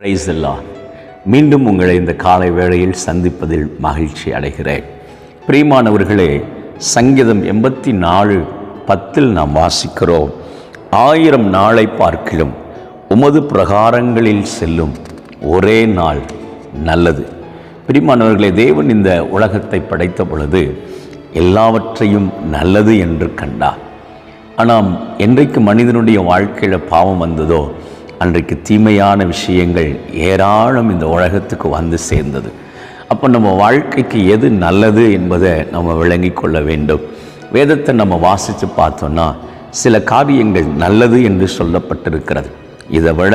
Price எல்லாம் மீண்டும் உங்களை இந்த காலை வேளையில் சந்திப்பதில் மகிழ்ச்சி அடைகிறேன். பிரியமானவர்களே சங்கீதம் எண்பத்தி நாலு பத்தில் நாம் வாசிக்கிறோம். ஆயிரம் நாளை பார்க்கிலும் உமது பிரகாரங்களில் செல்லும் ஒரே நாள் நல்லது. பிரிமானவர்களே தேவன் இந்த உலகத்தை படைத்த பொழுது எல்லாவற்றையும் நல்லது என்று கண்டார். ஆனால் என்றைக்கு மனிதனுடைய வாழ்க்கையில் பாவம் வந்ததோ அன்றைக்கு தீமையான விஷயங்கள் ஏராளம் இந்த உலகத்துக்கு வந்து சேர்ந்தது. அப்போ நம்ம வாழ்க்கைக்கு எது நல்லது என்பதை நம்ம விளங்கி கொள்ள வேண்டும். வேதத்தை நம்ம வாசித்து பார்த்தோன்னா சில காவியங்கள் நல்லது என்று சொல்லப்பட்டிருக்கிறது. இதை விட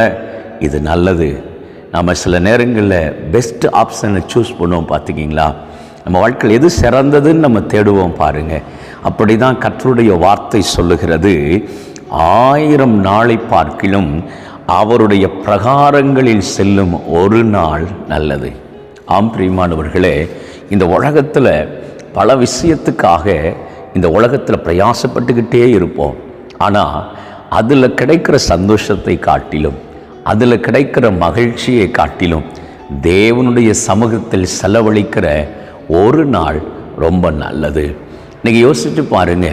இது நல்லது. நம்ம சில நேரங்களில் பெஸ்ட் ஆப்ஷனை சூஸ் பண்ணுவோம் பார்த்துக்கிங்களா? நம்ம வாழ்க்கையில் எது சிறந்ததுன்னு நம்ம தேடுவோம் பாருங்கள் அப்படி தான் கற்றுடைய வார்த்தை சொல்லுகிறது. ஆயிரம் நாளை பார்க்கிலும் அவருடைய பிரகாரங்களில் செல்லும் ஒரு நாள் நல்லது. ஆம் பிரியமானவர்களே இந்த உலகத்தில் பல விஷயத்துக்காக இந்த உலகத்தில் பிரயாசப்பட்டுக்கிட்டே இருப்போம். ஆனால் அதில் கிடைக்கிற சந்தோஷத்தை காட்டிலும் அதில் கிடைக்கிற மகிழ்ச்சியை காட்டிலும் தேவனுடைய சமூகத்தில் செலவழிக்கிற ஒரு நாள் ரொம்ப நல்லது. இன்றைக்கி யோசிச்சு பாருங்க.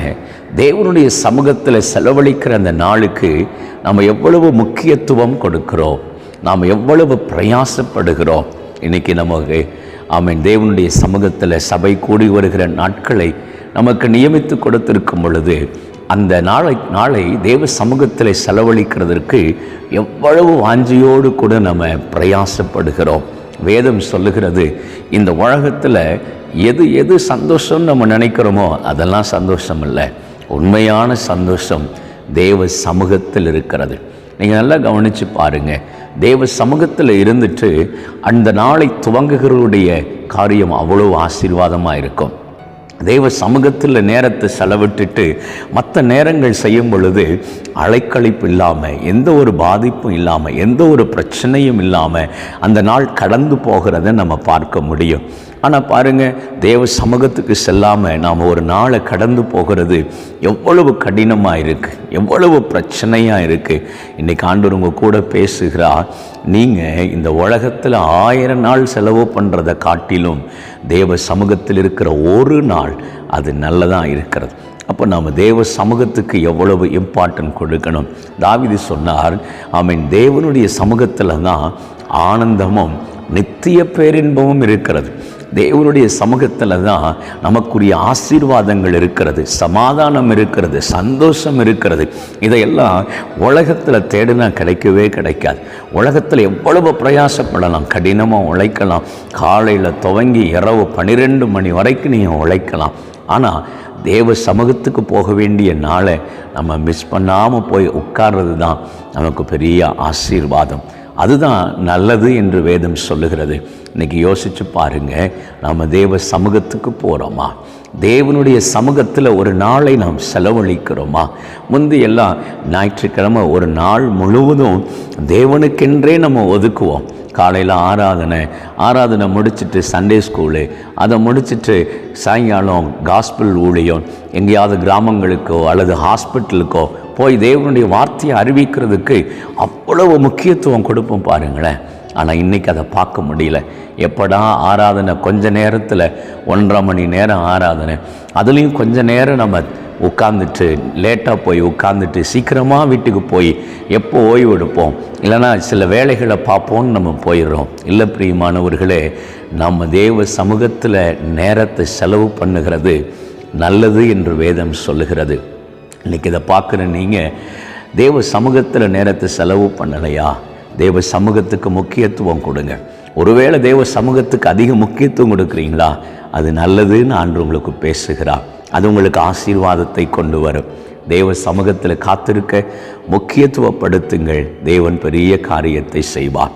தேவனுடைய சமூகத்தில் செலவழிக்கிற அந்த நாளுக்கு நம்ம எவ்வளவு முக்கியத்துவம் கொடுக்கிறோம். நாம் எவ்வளவு பிரயாசப்படுகிறோம். இன்றைக்கி நமக்கு ஆமீன் தேவனுடைய சமூகத்தில் சபை கூடி வருகிற நாட்களை நமக்கு நியமித்து கொடுத்திருக்கும் பொழுது அந்த நாளை நாளை தேவ சமூகத்தில் செலவழிக்கிறதற்கு எவ்வளவு வாஞ்சியோடு கூட நம்ம பிரயாசப்படுகிறோம். வேதம் சொல்லுகிறது. இந்த உலகத்தில் எது எது சந்தோஷம் நம்ம நினைக்கிறோமோ அதெல்லாம் சந்தோஷம் இல்லை உண்மையான சந்தோஷம் தேவ சமூகத்தில் இருக்கிறது. நீங்கள் நல்லா கவனித்து பாருங்கள் தேவ சமூகத்தில் இருந்துட்டு அந்த நாளை துவங்குகிறவருடைய காரியம் அவ்வளோ ஆசீர்வாதமாக இருக்கும். தெய்வ சமூகத்தில் நேரத்தை செலவிட்டுட்டு மற்ற நேரங்கள் செய்யும் பொழுது அலைக்கழிப்பு இல்லாமல் எந்த ஒரு பாதிப்பும் இல்லாமல் எந்த ஒரு பிரச்சனையும் இல்லாமல் அந்த நாள் கடந்து போகிறத நம்ம பார்க்க முடியும். ஆனால் பாருங்கள் தேவ சமூகத்துக்கு செல்லாமல் நாம் ஒரு நாளை கடந்து போகிறது எவ்வளவு கடினமாக இருக்குது எவ்வளவு பிரச்சனையாக இருக்குது இன்றைக்கி ஆண்டவர் உங்கள் கூட பேசுகிறா நீங்கள் இந்த உலகத்தில் ஆயிரம் நாள் செலவு பண்ணுறதை காட்டிலும் தேவ சமூகத்தில் இருக்கிற ஒரு நாள் அது நல்லதாக இருக்கிறது. அப்போ நாம் தேவ சமூகத்துக்கு எவ்வளவு இம்பார்ட்டன்ட் கொடுக்கணும். தாவிதி சொன்னார் ஆமீன் தேவனுடைய சமூகத்தில் தான் ஆனந்தமும் நித்திய பேரின்பமும் இருக்கிறது. தேவனுடைய சமூகத்தில் தான் நமக்குரிய ஆசீர்வாதங்கள் இருக்கிறது சமாதானம் இருக்கிறது சந்தோஷம் இருக்கிறது. இதையெல்லாம் உலகத்தில் தேடினா கிடைக்கவே கிடைக்காது. உலகத்தில் எவ்வளவு பிரயாசப்படலாம் கடினமாக உழைக்கலாம் காலையில் துவங்கி இரவு பன்னிரெண்டு மணி வரைக்கும் நீங்கள் உழைக்கலாம். ஆனால் தேவ சமூகத்துக்கு போக வேண்டிய நாளை நம்ம மிஸ் பண்ணாமல் போய் உட்கார்றது தான் நமக்கு பெரிய ஆசீர்வாதம். அதுதான் நல்லது என்று வேதம் சொல்லுகிறது. இன்றைக்கி யோசித்து பாருங்கள் நம்ம தேவ சமூகத்துக்கு போகிறோமா தேவனுடைய சமூகத்தில் ஒரு நாளை நாம் செலவழிக்கிறோமா? முந்தி எல்லாம் ஞாயிற்றுக்கிழமை ஒரு நாள் முழுவதும் தேவனுக்கென்றே நம்ம ஒதுக்குவோம். காலையில் ஆராதனை ஆராதனை முடிச்சுட்டு சண்டே ஸ்கூலு அதை முடிச்சுட்டு சாயங்காலம் காஸ்பிள் ஊழியம் எங்கேயாவது கிராமங்களுக்கோ அல்லது ஹாஸ்பிட்டலுக்கோ போய் தேவனுடைய வார்த்தையை அறிவிக்கிறதுக்கு அவ்வளவு முக்கியத்துவம் கொடுப்போம் பாருங்களேன். ஆனால் இன்றைக்கி அதை பார்க்க முடியல. எப்படா ஆராதனை? கொஞ்ச நேரத்தில் ஒன்றரை மணி நேரம் ஆராதனை. அதுலேயும் கொஞ்ச நேரம் நம்ம உட்காந்துட்டு லேட்டாக போய் உட்காந்துட்டு சீக்கிரமாக வீட்டுக்கு போய் எப்போ ஓய்வு எடுப்போம்? இல்லைனா சில வேலைகளை பார்ப்போம்னு நம்ம போயிடுறோம். இல்லை பிரியமானவர்களே நம்ம தேவ சமூகத்தில் நேரத்தை செலவு பண்ணுகிறது நல்லது என்று வேதம் சொல்லுகிறது. இன்றைக்கி இதை பார்க்குற நீங்கள் தேவ சமூகத்தில் நேரத்தை செலவு பண்ணலையா? தேவ சமூகத்துக்கு முக்கியத்துவம் கொடுங்க. ஒருவேளை தேவ சமூகத்துக்கு அதிக முக்கியத்துவம் கொடுக்குறீங்களா? அது நல்லதுன்னு ஆண்டு உங்களுக்கு பேசுகிறார். அது உங்களுக்கு ஆசீர்வாதத்தை கொண்டு வரும். தேவ சமூகத்தில் காத்திருக்க முக்கியத்துவப்படுத்துங்கள். தேவன் பெரிய காரியத்தை செய்வார்.